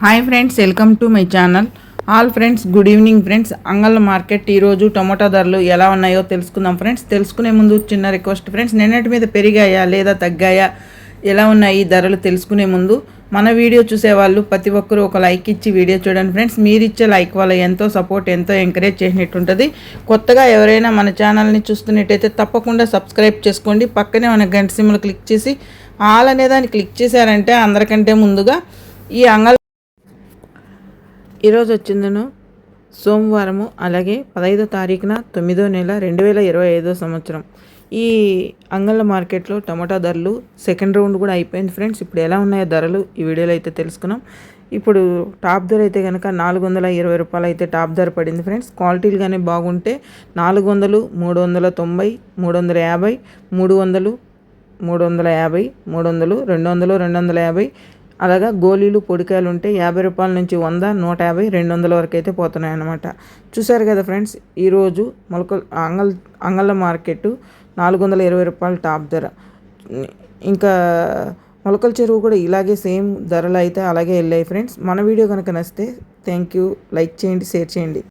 Hi friends welcome to my channel. All friends good evening friends. అంగళ్ళ market ఈరోజు tomato ధరలు ఎలా ఉన్నాయో తెలుసుకుందాం ఫ్రెండ్స్. తెలుసుకునే ముందు చిన్న రిక్వెస్ట్ ఫ్రెండ్స్ నిన్నటి మీద పెరిగాయా లేదా తగ్గాయా ఎలా ఉన్నాయి ఈ ధరలు తెలుసుకునే ముందు. మన వీడియో చూసేవాళ్ళు ప్రతి ఒక్కరూ ఒక లైక్ ఇచ్చి వీడియో చూడండి ఫ్రెండ్స్. మీరు ఇచ్చే లైక్ వల్ల ఎంతో సపోర్ట్ ఎంతో ఎంకరేజ్ చేసినట్టుంటుంది. కొత్తగా ఎవరైనా మన ఛానల్ని చూస్తున్నట్టయితే తప్పకుండా సబ్స్క్రైబ్ చేసుకోండి. పక్కనే మన గంట సిమ్లు క్లిక్ చేసి ఆల్ అనే దాన్ని క్లిక్ చేశారంటే అందరికంటే ముందుగా ఈ అంగళ ఈరోజు వచ్చిందను సోమవారము అలాగే పదహైదో తారీఖున తొమ్మిదో నెల రెండు వేల ఇరవై ఐదో సంవత్సరం. ఈ అంగళ్ళ మార్కెట్లో టమాటా ధరలు సెకండ్ రౌండ్ కూడా అయిపోయింది ఫ్రెండ్స్. ఇప్పుడు ఎలా ఉన్నాయో ధరలు ఈ వీడియోలో అయితే తెలుసుకున్నాం. ఇప్పుడు టాప్ ధర అయితే కనుక నాలుగు వందల ఇరవై రూపాయలు అయితే టాప్ ధర పడింది ఫ్రెండ్స్. క్వాలిటీలు కానీ బాగుంటే నాలుగు వందలు మూడు వందల తొంభై మూడు వందల యాభై మూడు వందలు మూడు వందల యాభై మూడు వందలు రెండు వందలు రెండు వందల యాభై అలాగా గోళీలు పొడికాయలు ఉంటే యాభై రూపాయల నుంచి వంద నూట యాభై రెండు వందల వరకు అయితే పోతున్నాయి అన్నమాట చూసారు కదా ఫ్రెండ్స్ ఈరోజు మొలకల్ అంగల్ అంగళ్ళ మార్కెట్ నాలుగు వందల ఇరవై రూపాయలు టాప్ ధర. ఇంకా మొలకల చెరువు కూడా ఇలాగే సేమ్ ధరలు అయితే అలాగే వెళ్ళాయి ఫ్రెండ్స్. మన వీడియో కనుక నచ్చితే థ్యాంక్ యూ లైక్ చేయండి షేర్ చేయండి.